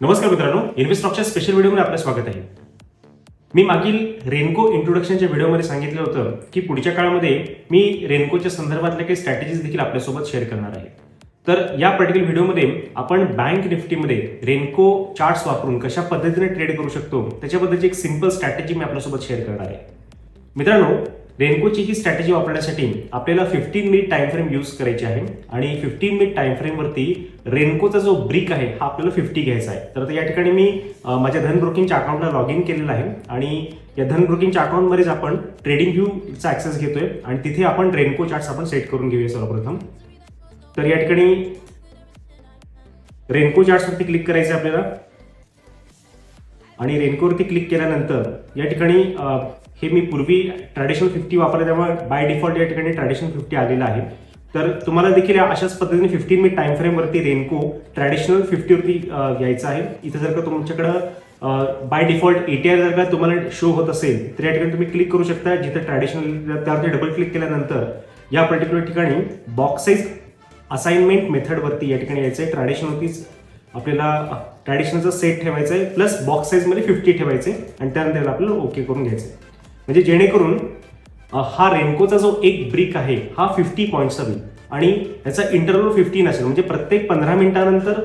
नमस्कार मित्रांनो इन्व्हेस्टॉकच्या स्पेशल व्हिडिओमध्ये आपलं स्वागत आहे. मी मागील रेनको इंट्रोडक्शनच्या व्हिडिओमध्ये सांगितलं होतं की पुढच्या काळामध्ये मी रेनकोच्या संदर्भातल्या काही स्ट्रॅटेजीज देखील आपल्यासोबत शेअर करणार आहे. तर या पर्टिक्युलर व्हिडिओमध्ये आपण बँक निफ्टीमध्ये रेनको चार्ट्स वापरून कशा पद्धतीने ट्रेड करू शकतो त्याच्याबद्दलची एक सिंपल स्ट्रॅटेजी मी आपल्यासोबत शेअर करणार आहे. मित्रांनो रेनकोची ही स्ट्रॅटेजी वापरण्यासाठी आपल्याला fifteen minute time frame use करायची आहे. आणि फिफ्टीन मिनिट टाइम फ्रेमवरती रेनकोचा जो ब्रिक आहे हा आपल्याला फिफ्टी घ्यायचा आहे. तर या ठिकाणी मी माझ्या धन ब्रोकिंगच्या अकाउंटला लॉग इन केलेलं आहे. आणि या धन ब्रोकिंगच्या अकाउंटमध्येच आपण ट्रेडिंग व्ह्यूचा ऍक्सेस घेतोय. आणि तिथे आपण रेनको चार्ट्स आपण सेट करून घेऊया सर्वप्रथम. तर या ठिकाणी रेनको चार्ट्सवरती क्लिक करायचं आहे आपल्याला. आणि रेनकोवरती क्लिक केल्यानंतर या ठिकाणी हे मी पूर्वी ट्रॅडिशनल फिफ्टी वापरले त्यामुळे बाय डिफॉल्ट या ठिकाणी ट्रॅडिशनल फिफ्टी आलेलं आहे. तर तुम्हाला देखील या अशाच पद्धतीने फिफ्टीन मिनिट टाइम फ्रेमवरती रेनको ट्रॅडिशनल फिफ्टीवरती यायचं आहे. इथं जर का तुमच्याकडं बाय डिफॉल्ट एटीआर जर का तुम्हाला शो होत असेल तर या ठिकाणी तुम्ही क्लिक करू शकता. जिथं ट्रॅडिशनल त्यावरती डबल क्लिक केल्यानंतर या पर्टिक्युलर ठिकाणी बॉक्सेस असाइनमेंट मेथडवरती या ठिकाणी यायचं आहे ट्रॅडिशनलतीच आपल्याला ट्रॅडिशनलचा सेट ठेवायचा आहे प्लस बॉक्स साईजमध्ये फिफ्टी ठेवायचे आणि त्यानंतर आपल्याला ओके करून घ्यायचं आहे म्हणजे जेणेकरून हा रेनकोचा जो एक ब्रिक आहे हा फिफ्टी पॉईंटचा होईल आणि याचा इंटरव्हल फिफ्टीन असेल. म्हणजे प्रत्येक पंधरा मिनिटानंतर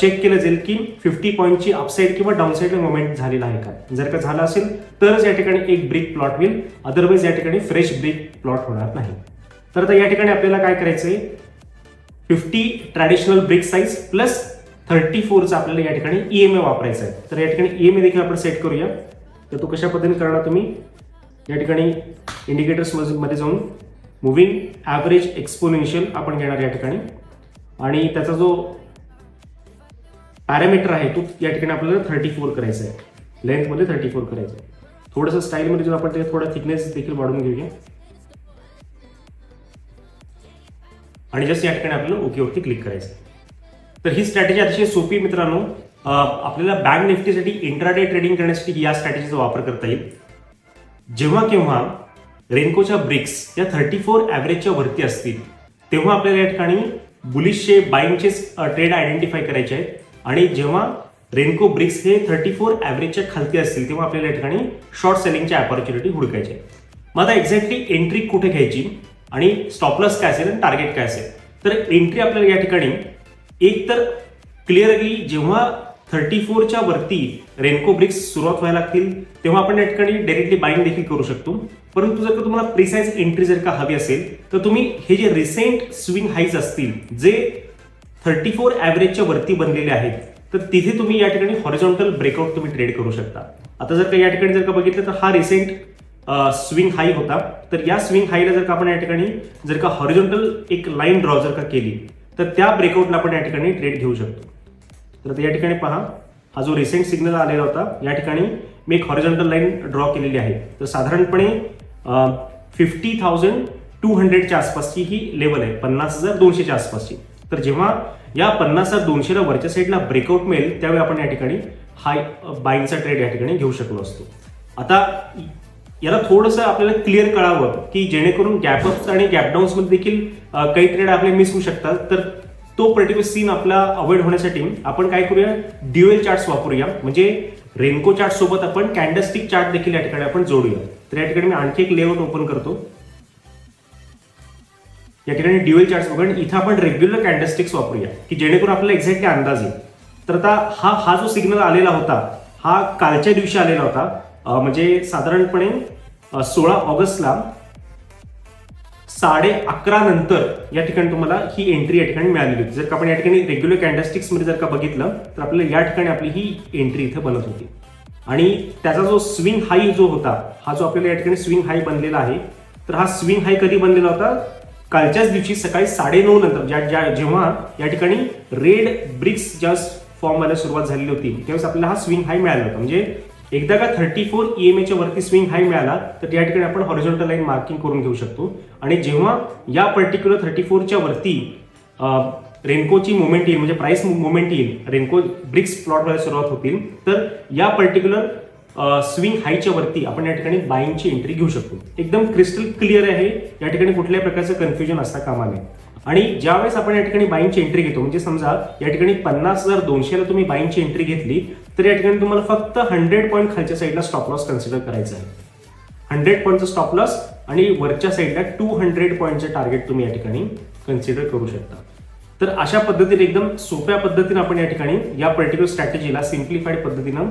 चेक केलं जाईल की फिफ्टी पॉईंटची अपसाईड किंवा डाऊनसाईड मुवमेंट झालेला आहे का. जर का झाला असेल तरच या ठिकाणी एक ब्रिक प्लॉट होईल. अदरवाईज या ठिकाणी फ्रेश ब्रिक प्लॉट होणार नाही. तर आता या ठिकाणी आपल्याला काय करायचं आहे fifty traditional brick size plus thirty फोरचा आपल्याला या ठिकाणी ईएमए वापरायचा आहे. तर या ठिकाणी ईएमए देखील आपण सेट करूया. तर तो कशा पद्धतीने करणार तुम्ही? या ठिकाणी इंडिकेटर्समध्ये जाऊन मुव्हिंग ॲव्हरेज एक्सपोनेन्शियल आपण घेणार या ठिकाणी. आणि त्याचा जो पॅरामीटर आहे तो या ठिकाणी आपल्याला थर्टी फोर करायचा आहे. लेंथमध्ये थर्टी फोर करायचं आहे. थोडंसं स्टाईलमध्ये जर आपण ते थोडा थिकनेस देखील वाढवून घेऊया. आणि जस्ट या ठिकाणी आपल्याला ओकेवरती क्लिक करायचं आहे. तर ही स्ट्रॅटेजी अतिशय सोपी मित्रांनो. आपल्याला बँक निफ्टीसाठी इंट्राडे ट्रेडिंग करण्यासाठी या स्ट्रॅटेजीचा वापर करता येईल. जेव्हा केव्हा रेनकोच्या ब्रिक्स या थर्टी फोर ॲव्हरेजच्या वरती असतील तेव्हा आपल्याला या ठिकाणी बुलिशचे बाईंगचे ट्रेड आयडेंटिफाय करायचे आहेत. आणि जेव्हा रेनको ब्रिक्स हे थर्टी फोर ॲव्हरेजच्या खालती असतील तेव्हा आपल्याला या ठिकाणी शॉर्ट सेलिंगच्या अपॉर्च्युनिटी हुडकायचे आहे मग आता एक्झॅक्टली एंट्री कुठे घ्यायची आणि स्टॉपलस काय असेल आणि टार्गेट काय असेल? तर एंट्री आपल्याला या ठिकाणी एक तर क्लिअरली जेव्हा थर्टी फोरच्या वरती रेनको ब्रिक्स सुरुवात व्हायला लागतील. तेव्हा आपण या ठिकाणी डायरेक्टली बाईंग देखील करू शकतो. परंतु जर का तुम्हाला प्रिसाईज एंट्री जर का हवी असेल तर तुम्ही हे जे रिसेंट स्विंग हाईज असतील जे थर्टी फोर ॲव्हरेजच्या वरती बनलेले आहेत तर तिथे तुम्ही या ठिकाणी हॉरिझॉन्टल ब्रेकआउट तुम्ही ट्रेड करू शकता. आता जर का या ठिकाणी जर का बघितलं तर हा रिसेंट स्विंग हाय होता. तर या स्विंग हायला जर का आपण या ठिकाणी जर का हॉरिझॉन्टल एक लाईन ड्रॉ जर का केली तर त्या ब्रेकआउटला आपण या ठिकाणी ट्रेड घेऊ शकतो. तर या ठिकाणी पहा हा जो रिसेंट सिग्नल आलेला होता या ठिकाणी मी एक हॉरिझॉन्टल लाईन ड्रॉ केलेली आहे. तर साधारणपणे फिफ्टी थाउजंड टू हंड्रेडच्या आसपासची ही लेवल आहे पन्नास हजार दोनशेच्या आसपासची. तर जेव्हा या पन्नास हजार दोनशेला वरच्या साईडला ब्रेकआउट मिळेल त्यावेळी आपण या ठिकाणी हाय बाईंगचा ट्रेड या ठिकाणी घेऊ शकलो असतो. आता याला थोडंसं आपल्याला क्लिअर कळावं की जेणेकरून गॅपअप्स आणि गॅपडाऊन्समध्ये देखील काही ट्रेड आपले मिस होऊ शकतात. तर तो पर्टिक्युलर सीन आपला अवॉइड होण्यासाठी आपण काय करूया? ड्युएल चार्ट्स वापरूया. म्हणजे रेनको चार्ट सोबत आपण कॅन्डस्टिक चार्ट देखील या ठिकाणी आपण जोडूया. तर या ठिकाणी मी आणखी एक लेआउट ओपन करतो. या ठिकाणी ड्युएल चार्ट्स बघा आणि इथं आपण रेग्युलर कॅन्डस्टिक्स वापरूया की जेणेकरून आपल्याला एक्झॅक्टली अंदाज येईल. तर आता हा हा जो सिग्नल आलेला होता हा कालच्या दिवशी आलेला होता म्हणजे साधारणपणे सोळा ऑगस्टला साडे अकरा नंतर या ठिकाणी तुम्हाला ही एंट्री या ठिकाणी मिळालेली होती. जर का आपण या ठिकाणी रेग्युलर कॅन्डस्टिक्समध्ये जर का बघितलं तर आपल्याला या ठिकाणी आपली ही एंट्री इथं बनत होती. आणि त्याचा जो स्विंग हाई जो होता हा जो आपल्याला या ठिकाणी स्विंग हाय बनलेला आहे तर हा स्विंग हाय कधी बनलेला होता? कालच्याच दिवशी सकाळी साडेनऊ नंतर ज्या ज्या जेव्हा या ठिकाणी रेड ब्रिक्स ज्या फॉर्म व्हायला सुरुवात झालेली होती त्यावेळेस आपल्याला हा स्विंग हाय मिळाला होता. म्हणजे एकदा का थर्टी फोर ई एम एच्या वरती स्विंग हाय मिळाला तर या ठिकाणी आपण हॉरिझॉन्टल लाईन मार्किंग करून घेऊ शकतो. आणि जेव्हा या पर्टिक्युलर थर्टी फोरच्या वरती रेनकोची मुवमेंट येईल म्हणजे प्राइस मुवमेंट येईल रेनको ब्रिक्स प्लॉट व्हायला सुरुवात होतील तर या पर्टिक्युलर स्विंग हायच्या वरती आपण या ठिकाणी बाईंगची एंट्री घेऊ शकतो. एकदम क्रिस्टल क्लिअर आहे या ठिकाणी कुठल्याही प्रकारचं कन्फ्युजन असता कामा नये. आणि ज्यावेळेस आपण या ठिकाणी बाईंगची एंट्री घेतो म्हणजे समजा या ठिकाणी पन्नास हजार दोनशेला तुम्ही बाईंगची एंट्री घेतली तर या ठिकाणी तुम्हाला फक्त हंड्रेड पॉईंट खालच्या साईडला स्टॉप लॉस कन्सिडर करायचा आहे. हंड्रेड पॉईंटचं स्टॉप लॉस आणि वरच्या साईडला टू हंड्रेड पॉईंटचं टार्गेट तुम्ही या ठिकाणी कन्सिडर करू शकता. तर अशा पद्धतीने एकदम सोप्या पद्धतीने आपण या ठिकाणी या पर्टिक्युलर स्ट्रॅटेजीला सिम्प्लिफाईड पद्धतीनं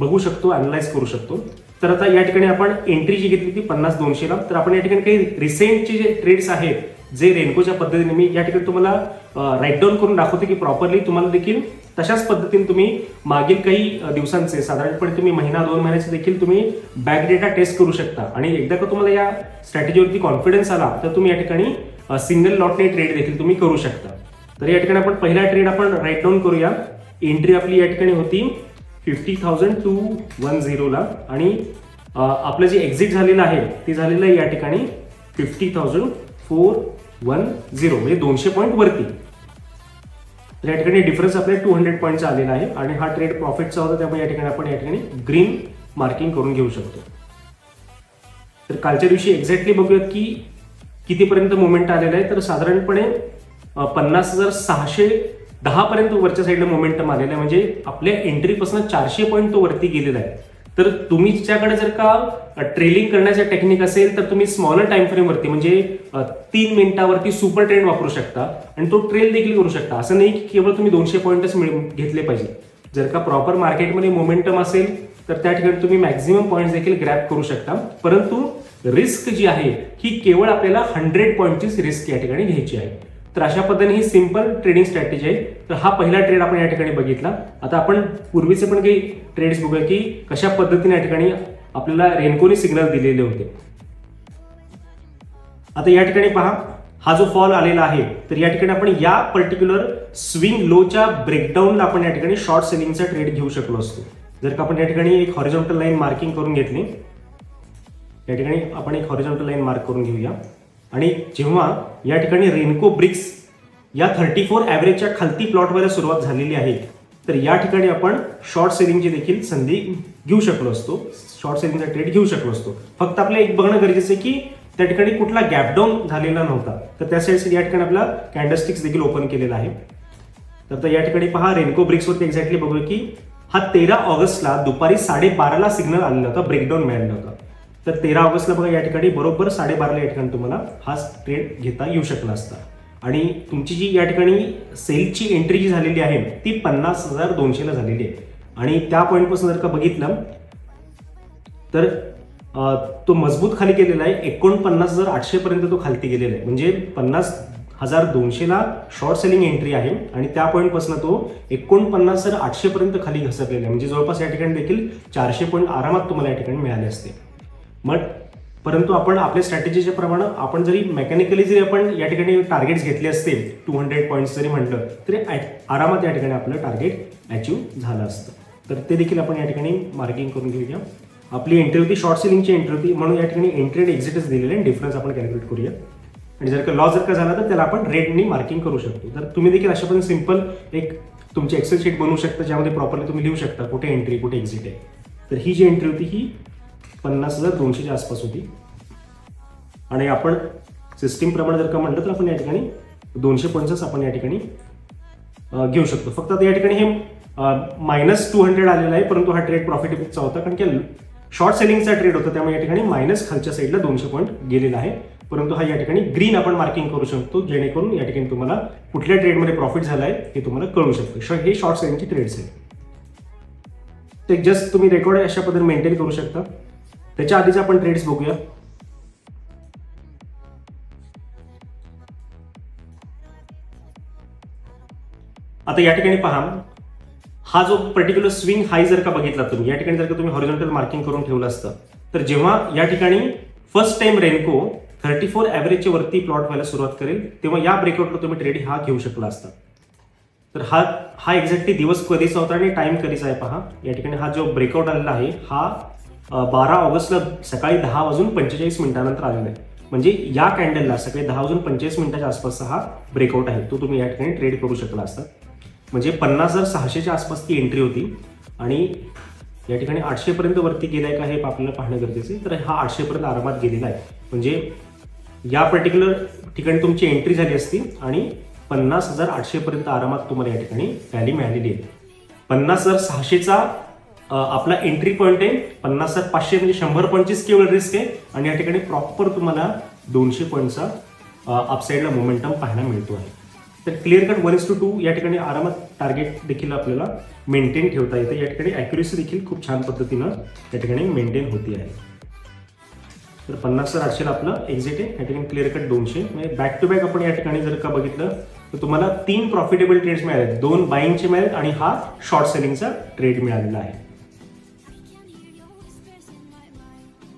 बघू शकतो अनालाइज करू शकतो. तर आता या ठिकाणी आपण एंट्री जी घेतली ती पन्नास दोनशेला तर आपण या ठिकाणी काही रिसेंटचे जे ट्रेड्स आहेत जे रेनकोच्या पद्धतीने मी या ठिकाणी तुम्हाला राईट डाऊन करून दाखवते की प्रॉपरली तुम्हाला देखील तशाच पद्धतीने तुम्ही मागील काही दिवसांचे साधारणपणे तुम्ही महिना दोन महिन्याचे देखील तुम्ही बॅक डेटा टेस्ट करू शकता. आणि एकदा का तुम्हाला या स्ट्रॅटेजीवरती कॉन्फिडन्स आला तर तुम्ही या ठिकाणी सिंगल लॉटने ट्रेड देखील तुम्ही करू शकता. तर या ठिकाणी आपण पहिला ट्रेड आपण राईट डाऊन करूया. एंट्री आपली या ठिकाणी होती फिफ्टी थाउजंड टू वन झिरोला आणि आपलं जे एक्झिट झालेलं आहे ते झालेलं आहे या ठिकाणी fifty thousand four one zero म्हणजे दोनशे पॉईंट वरती. तर या ठिकाणी डिफरन्स आपल्याला टू हंड्रेड पॉईंटचा आलेला आहे आणि हा ट्रेड प्रॉफिटचा होता त्यामुळे या ठिकाणी आपण या ठिकाणी ग्रीन मार्किंग करून घेऊ शकतो. तर कालच्या दिवशी एक्झॅक्टली बघूयात की कितीपर्यंत मुवमेंट आलेला आहे. तर साधारणपणे पन्नास हजार सहाशे दहा पर्यंत वरच्या साईडला मोमेंटम आलेला आहे. म्हणजे आपल्या एंट्रीपासून चारशे पॉईंट तो वरती गेलेला आहे. तर तुमच्याकडे जर का ट्रेलिंग करण्याचा टेक्निक असेल तर तुम्ही स्मॉलर टाइम फ्रेमवरती म्हणजे तीन मिनिटावरती सुपर ट्रेंड वापरू शकता आणि तो ट्रेल देखील करू शकता. असं नाही की केवळ तुम्ही दोनशे पॉईंटच घेतले पाहिजे. जर का प्रॉपर मार्केटमध्ये मोमेंटम असेल तर त्या ठिकाणी तुम्ही मॅक्झिमम पॉईंट देखील ग्रॅप करू शकता. परंतु रिस्क जी आहे ही केवळ आपल्याला हंड्रेड पॉईंटचीच रिस्क या ठिकाणी घ्यायची आहे. तर अशा पद्धतीने ही सिंपल ट्रेडिंग स्ट्रॅटेजी आहे. तर हा पहिला ट्रेड आपण या ठिकाणी बघितला. आता आपण पूर्वीचे पण काही ट्रेड्स बघूया की कशा पद्धतीने या ठिकाणी आपल्याला रेनकोनी सिग्नल दिलेले होते. आता या ठिकाणी पहा हा जो फॉल आलेला आहे तर या ठिकाणी आपण या पर्टिक्युलर स्विंग लोच्या ब्रेकडाऊनला आपण या ठिकाणी शॉर्ट सेलिंगचा ट्रेड घेऊ शकलो असतो. जर का आपण या ठिकाणी एक हॉरिझॉन्टल लाईन मार्किंग करून घेतली या ठिकाणी आपण एक हॉरिझॉन्टल लाईन मार्क करून घेऊया. आणि जेव्हा या ठिकाणी रेनको ब्रिक्स या थर्टी फोर ॲव्हरेजच्या खालती प्लॉट व्हायला सुरुवात झालेली आहे तर या ठिकाणी आपण शॉर्ट सेलिंगची देखील संधी घेऊ शकलो असतो. शॉर्ट सेलिंगचा ट्रेड घेऊ शकलो असतो. फक्त आपलं एक बघणं गरजेचं आहे की त्या ठिकाणी कुठला गॅपडाऊन झालेला नव्हता. तर त्यासाठी या ठिकाणी आपला कॅन्डस्टिक्स देखील ओपन केलेला आहे. तर या ठिकाणी पहा रेनको ब्रिक्सवरती एक्झॅक्टली बघूया की हा तेरा ऑगस्टला दुपारी साडेबाराला सिग्नल आलेला होता ब्रेकडाऊन मिळालेला होता. तर तेरा ऑगस्टला बघा या ठिकाणी बरोबर साडेबाराला या ठिकाणी तुम्हाला हा ट्रेड घेता येऊ शकला असता. आणि तुमची जी या ठिकाणी सेलची एंट्री जी झालेली आहे ती पन्नास हजार दोनशेला झालेली आहे. आणि त्या पॉईंटपासून जर का बघितलं तर तो मजबूत खाली गेलेला आहे एकोणपन्नास हजार आठशेपर्यंत तो खालती गेलेला आहे. म्हणजे पन्नास हजार दोनशेला शॉर्ट सेलिंग एंट्री आहे आणि त्या पॉईंटपासून तो एकोणपन्नास हजार आठशेपर्यंत खाली घसरलेला आहे. म्हणजे जवळपास या ठिकाणी देखील चारशे पॉईंट आरामात तुम्हाला या ठिकाणी मिळाले असते. मग परंतु आपण आपल्या स्ट्रॅटेजीच्या प्रमाणे आपण जरी मेकॅनिकली जरी आपण या ठिकाणी टार्गेट्स घेतले असते टू हंड्रेड पॉईंट्स जरी म्हटलं तरी आरामात या ठिकाणी आपलं टार्गेट अचीव झालं असतं. तर ते देखील आपण या ठिकाणी मार्किंग करून घेऊया. आपली एंट्री होती शॉर्ट सेलिंगची एंट्री होती म्हणून या ठिकाणी एंट्री आणि एक्झिटच दिलेले आणि डिफरन्स आपण कॅल्क्युलेट करूया. आणि जर का लॉस जर का झाला तर त्याला आपण रेडनी मार्किंग करू शकतो. तर तुम्ही देखील अशा पण सिंपल एक तुमची एक्सेल शीट बनवू शकता ज्यामध्ये प्रॉपरली तुम्ही लिहू शकता कुठे एंट्री कुठे एक्झिट आहे. तर ही जी एंट्री होती ही पन्नास हजार दोनशेच्या आसपास होती. आणि आपण सिस्टीम प्रमाणे जर का म्हटलं तर आपण या ठिकाणी दोनशे पॉईंट्सच आपण या ठिकाणी घेऊ शकतो. फक्त आता या ठिकाणी हे मायनस टू हंड्रेड आलेला आहे परंतु हा ट्रेड प्रॉफिटेबलचा होता कारण की शॉर्ट सेलिंगचा ट्रेड होता त्यामुळे या ठिकाणी मायनस खालच्या साईडला दोनशे पॉईंट गेलेला आहे. परंतु हा या ठिकाणी ग्रीन आपण मार्किंग करू शकतो जेणेकरून या ठिकाणी तुम्हाला कुठल्या ट्रेडमध्ये प्रॉफिट झाला आहे हे तुम्हाला कळू शकतं. हे शॉर्ट सेलिंगची ट्रेड्स आहेत. ते जस्ट तुम्ही रेकॉर्ड अशा पद्धतीने मेंटेन करू शकता. त्याच्या आधीच आपण ट्रेड्स बघूया. आता या ठिकाणी पहा. हा जो पर्टिक्युलर स्विंग हाय जर का बघितला तुम्ही या ठिकाणी जर का तुम्ही हॉरिझॉन्टल मार्किंग करून ठेवलं असतं तर जेव्हा या ठिकाणी first time Renko thirty four ॲव्हरेजच्या वरती प्लॉट व्हायला सुरुवात करेल तेव्हा या ब्रेकआउटला तुम्ही ट्रेड हा घेऊ शकला असता. तर हा हा एक्झॅक्टली दिवस कधीचा होता आणि टाइम कधीचा आहे पहा. या ठिकाणी हा जो ब्रेकआउट आलेला आहे हा बारा ऑगस्टला सकाळी दहा वाजून पंचेचाळीस मिनिटानंतर आलेला आहे. म्हणजे या कॅन्डलला सकाळी दहा वाजून पंचेचाळीस मिनिटाच्या आसपासचा हा ब्रेकआउट आहे. तो तुम्ही या ठिकाणी ट्रेड करू शकला असता. म्हणजे पन्नास हजार सहाशेच्या आसपास ती एंट्री होती. आणि या ठिकाणी आठशेपर्यंत वरती वरती गेलाय का हे आपल्याला पाहणं गरजेचं आहे. तर हा आठशेपर्यंत आरामात गेलेला आहे. म्हणजे या पर्टिक्युलर ठिकाणी तुमची एंट्री झाली असती आणि पन्नास हजार आठशेपर्यंत आरामात तुम्हाला या ठिकाणी व्हॅली मिळालेली आहे. पन्नास हजार सहाशेचा आपला एंट्री पॉईंट आहे. पन्नास पाचशे म्हणजे शंभर पॉईंटचीच केवळ रिस्क आहे. आणि या ठिकाणी प्रॉपर तुम्हाला दोनशे पॉईंटचा अपसाईडला मोमेंटम पाहायला मिळतो आहे. तर clear cut one is to two या ठिकाणी आरामात टार्गेट देखील आपल्याला मेंटेन ठेवता येते. या ठिकाणी अॅक्युरेसी देखील खूप छान पद्धतीनं या ठिकाणी मेंटेन होती आहे. तर पन्नास तर आठशेला आपलं एक्झिट आहे. या ठिकाणी क्लिअर कट दोनशे. म्हणजे बॅक टू बॅक आपण या ठिकाणी जर का बघितलं तर तुम्हाला तीन प्रॉफिटेबल ट्रेड्स मिळाले दोन बाईंगचे मिळालेत आणि हा शॉर्ट सेलिंगचा ट्रेड मिळालेला आहे.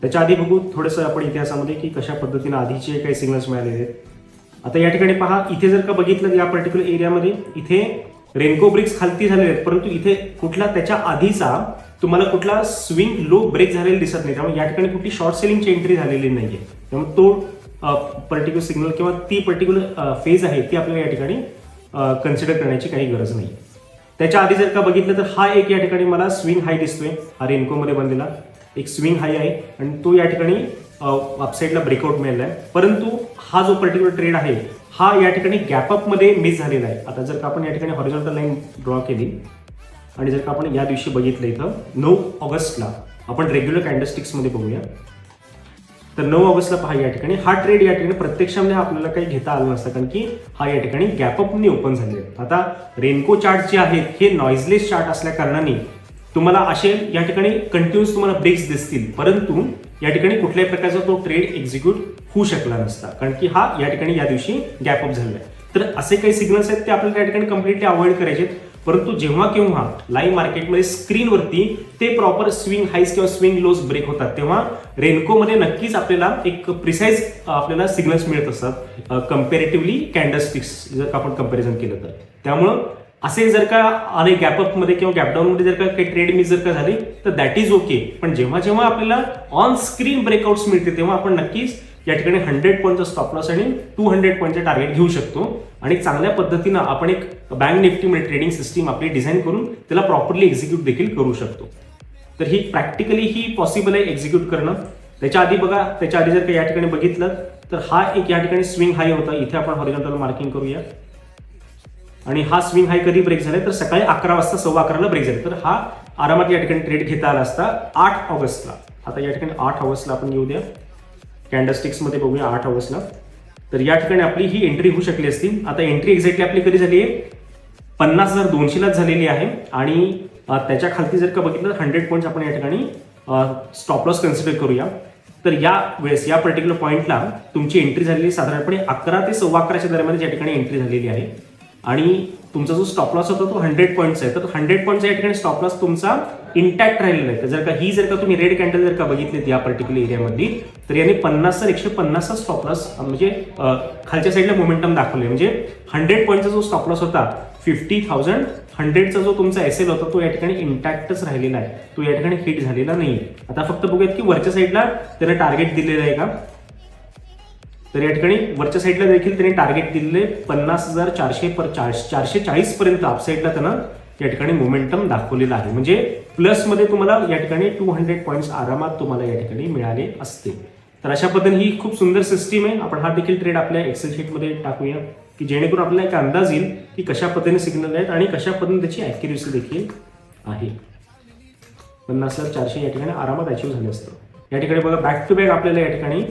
त्याच्या आधी बघू थोडंसं आपण इतिहासामध्ये की कशा पद्धतीने आधीचे काही सिग्नल्स मिळालेले आहेत. आता या ठिकाणी पहा इथे जर का बघितलं या पर्टिक्युलर एरियामध्ये इथे रेनको ब्रिक्स खालती झालेले आहेत परंतु इथे कुठला त्याच्या आधीचा तुम्हाला कुठला स्विंग लो ब्रेक झालेला दिसत नाही. त्यामुळे या ठिकाणी कुठली शॉर्ट सेलिंगची एंट्री झालेली नाही आहे त्यामुळे तो पर्टिक्युलर सिग्नल किंवा ती पर्टिक्युलर फेज आहे ती आपल्याला या ठिकाणी कन्सिडर करण्याची काही गरज नाही त्याच्या आधी जर का बघितलं तर हा एक या ठिकाणी मला स्विंग हाय दिसतोय हा रेनकोमध्ये बनलेला. एक स्विंग हाय आहे आणि तो या ठिकाणी अपसाईडला ब्रेकआउट मिळाला आहे परंतु हा जो पर्टिक्युलर ट्रेड आहे हा या ठिकाणी गॅपअपमध्ये मिस झालेला आहे. आता जर का आपण या ठिकाणी हॉरिझॉन्टल लाईन ड्रॉ केली आणि जर का आपण या दिवशी बघितलं इथं नऊ ऑगस्टला आपण रेग्युलर कॅन्डस्टिक्समध्ये बघूया. तर नऊ ऑगस्टला पहा या ठिकाणी. हा ट्रेड या ठिकाणी प्रत्यक्षामध्ये आपल्याला काही घेता आलं नसतं कारण की हा या ठिकाणी गॅपअपने ओपन झाले आता रेनको चार्ट जे आहेत हे नॉइजलेस चार्ट असल्या कारणाने तुम्हाला असे या ठिकाणी कंटिन्युअस तुम्हाला ब्रेक्स दिसतील. परंतु या ठिकाणी कुठल्याही प्रकारचा तो ट्रेड एक्झिक्यूट होऊ शकला नसता. कारण की हा या ठिकाणी या दिवशी गॅपअप झालेला आहे. तर असे काही सिग्नल्स आहेत ते आपल्याला या ठिकाणी कम्प्लिटली अवॉइड करायचे आहेत. परंतु जेव्हा केव्हा लाईव्ह मार्केटमध्ये स्क्रीनवरती ते प्रॉपर स्विंग हाईस किंवा स्विंग लोज ब्रेक होतात तेव्हा रेनकोमध्ये नक्कीच आपल्याला एक प्रिसाईज आपल्याला सिग्नल्स मिळत असतात. कम्पॅरेटिव्हली कॅन्डलस्टिक्स जर आपण कंपॅरिझन केलं तर. त्यामुळं असे जर का आणि गॅपअपमध्ये किंवा गॅपडाऊनमध्ये जर का काही ट्रेड मिस जर का झाली तर दॅट इज ओके पण जेव्हा जेव्हा आपल्याला ऑन स्क्रीन ब्रेकआउट्स मिळते तेव्हा आपण नक्कीच या ठिकाणी हंड्रेड पॉईंटचा स्टॉप लॉस आणि टू हंड्रेड पॉईंटचे टार्गेट घेऊ शकतो. आणि चांगल्या पद्धतीनं आपण एक बँक निफ्टीमध्ये ट्रेडिंग सिस्टीम आपली डिझाईन करून त्याला प्रॉपरली एक्झिक्यूट देखील करू शकतो. तर ही प्रॅक्टिकली ही पॉसिबल आहे एक्झिक्यूट करणं. त्याच्या आधी बघा त्याच्या आधी जर का या ठिकाणी बघितलं तर हा एक या ठिकाणी स्विंग हाय होता. इथे आपण हॉरिझॉन्टल मार्किंग करूया. आणि हा स्विंग हाय कधी ब्रेक झाला तर सकाळी अकरा वाजता सव्वा अकराला ब्रेक झाला तर हा आरामात या ठिकाणी ट्रेड घेता आला असता आठ ऑगस्टला. आता या ठिकाणी आठ ऑगस्टला आपण येऊ द्या. कॅन्डस्टिक्समध्ये बघूया आठ ऑगस्टला. तर या ठिकाणी आपली ही एंट्री होऊ शकली असती. आता एंट्री एक्झॅक्टली आपली कधी झाली आहे? पन्नास हजार दोनशेलाच झालेली आहे. आणि त्याच्या खालती जर का बघितलं तर हंड्रेड पॉईंट्स आपण या ठिकाणी स्टॉप लॉस कन्सिडर करूया. तर या वेळेस या पर्टिक्युलर पॉईंटला तुमची एंट्री झालेली साधारणपणे अकरा ते सव्वा अकराच्या दरम्यान या ठिकाणी एंट्री झालेली आहे. आणि तुमचा जो स्टॉप लॉस होता तो हंड्रेड पॉईंट्स आहे. तर हंड्रेड पॉईंटचा या ठिकाणी स्टॉप लॉस तुमचा इंटॅक्ट राहिलेला आहे तर जर का ही जर का तुम्ही रेड कॅन्डल जर का बघितलीत या पर्टिक्युलर एरियामधली तर याने पन्नास तर एकशे पन्नासचा स्टॉप लॉस म्हणजे खालच्या साईडला मोमेंटम दाखवले म्हणजे हंड्रेड पॉईंटचा जो स्टॉप लॉस होता फिफ्टी थाउजंड हंड्रेडचा जो तुमचा एस एल होता तो या ठिकाणी इंटॅक्टच राहिलेला आहे. तो या ठिकाणी हिट झालेला नाही आता फक्त बघूयात की वरच्या साईडला त्याला टार्गेट दिलेलं आहे का? तर या ठिकाणी वरच्या साईडला देखील त्यांनी टार्गेट दिलेले पन्नास हजार चारशे पर चारशे चारशे चाळीस पर्यंत अपसाईडला त्यांना या ठिकाणी मोमेंटम दाखवलेलं आहे. म्हणजे प्लसमध्ये तुम्हाला या ठिकाणी टू हंड्रेड पॉईंट्स आरामात तुम्हाला या ठिकाणी मिळाले असते तर अशा पद्धतीने ही खूप सुंदर सिस्टीम आहे. आपण हा देखील ट्रेड आपल्या एक्सेल शीटमध्ये टाकूया की जेणेकरून आपल्याला एक अंदाज येईल की कशा पद्धतीने सिग्नल आहेत आणि कशा पद्धतीने त्याची ॲक्युरेसी देखील आहे. पन्नास हजार चारशे या ठिकाणी आरामात अचीव्ह झाले असतं. या ठिकाणी बघा बॅक टू बॅक आपल्याला या ठिकाणी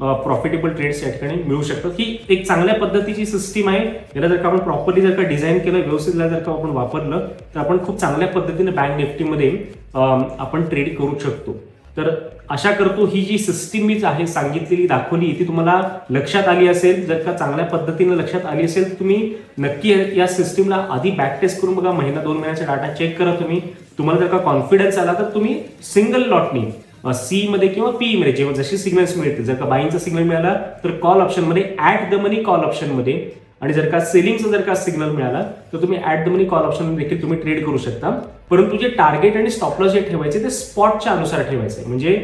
प्रॉफिटेबल ट्रेड्स या ठिकाणी मिळू शकतात. ही एक चांगल्या पद्धतीची सिस्टीम आहे. याला जर का आपण प्रॉपरली जर का डिझाईन केलं व्यवस्थित जर का आपण वापरलं तर आपण खूप चांगल्या पद्धतीने बँक निफ्टीमध्ये आपण ट्रेड करू शकतो. तर आशा करतो ही जी सिस्टीम मी आहे सांगितलेली दाखवली ती तुम्हाला लक्षात आली असेल. जर का चांगल्या पद्धतीने लक्षात आली असेल तर तुम्ही नक्की या सिस्टीमला आधी बॅक टेस्ट करून बघा. महिना दोन महिन्याचा डाटा चेक करा तुम्ही. तुम्हाला जर का कॉन्फिडन्स आला तर तुम्ही सिंगल लॉटनी सी मध्ये किंवा पी मध्ये जेव्हा जशी सिग्नल्स मिळतील जर का बाईंगचा सिग्नल मिळाला तर कॉल ऑप्शनमध्ये ऍट द मनी कॉल ऑप्शनमध्ये आणि जर का सेलिंगचा जर का सिग्नल मिळाला तर तुम्ही at the money call option देखील तुम्ही ट्रेड करू शकता. परंतु जे टार्गेट आणि स्टॉप लॉस जे ठेवायचे ते स्पॉटच्या अनुसार ठेवायचे. म्हणजे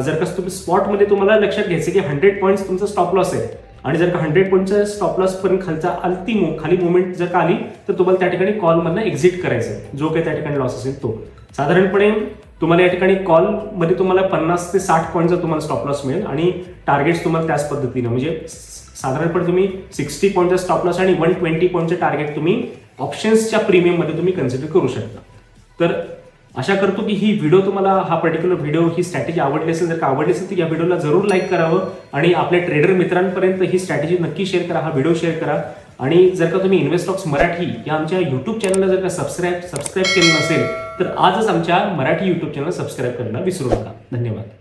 जर का तुम्ही स्पॉटमध्ये तुम्हाला लक्षात घ्यायचं की हंड्रेड पॉईंट्स तुमचा स्टॉप लॉस आहे आणि जर का हंड्रेड पॉईंटचा स्टॉपलॉस पर्यंत खालचा अल्ती मु खाली मुवमेंट जर का आली तर तुम्हाला त्या ठिकाणी कॉलमधनं एक्झिट करायचं आहे. जो काही त्या ठिकाणी लॉस असेल तो. साधारणपणे तुम्हाला या ठिकाणी कॉलमध्ये तुम्हाला पन्नास ते साठ पॉईंटचा तुम्हाला स्टॉप लॉस मिळेल आणि टार्गेट्स तुम्हाला त्याच पद्धतीनं म्हणजे साधारणपणे तुम्ही सिक्स्टी पॉईंटचा स्टॉप लॉस आणि वन ट्वेंटी पॉईंटचे टार्गेट तुम्ही ऑप्शन्सच्या प्रीमियममध्ये तुम्ही कन्सिडर करू शकता. तर आशा करतो की ही व्हिडिओ तुम्हाला हा पर्टिक्युलर व्हिडिओ ही स्ट्रॅटेजी आवडली असेल जर का आवडली असेल तर या व्हिडिओला जरूर लाईक करावं आणि आपल्या ट्रेडर मित्रांपर्यंत ही स्ट्रॅटेजी नक्की शेअर करा हा व्हिडिओ शेअर करा. आणि जर का तुम्ही इन्व्हेस्टॉक्स मराठी या आमच्या यूट्यूब चॅनलला जर का सबस्क्राईब सबस्क्राईब केलं नसेल तर आजच आमच्या मराठी यूट्यूब चॅनल सबस्क्राईब करायला विसरू नका. धन्यवाद.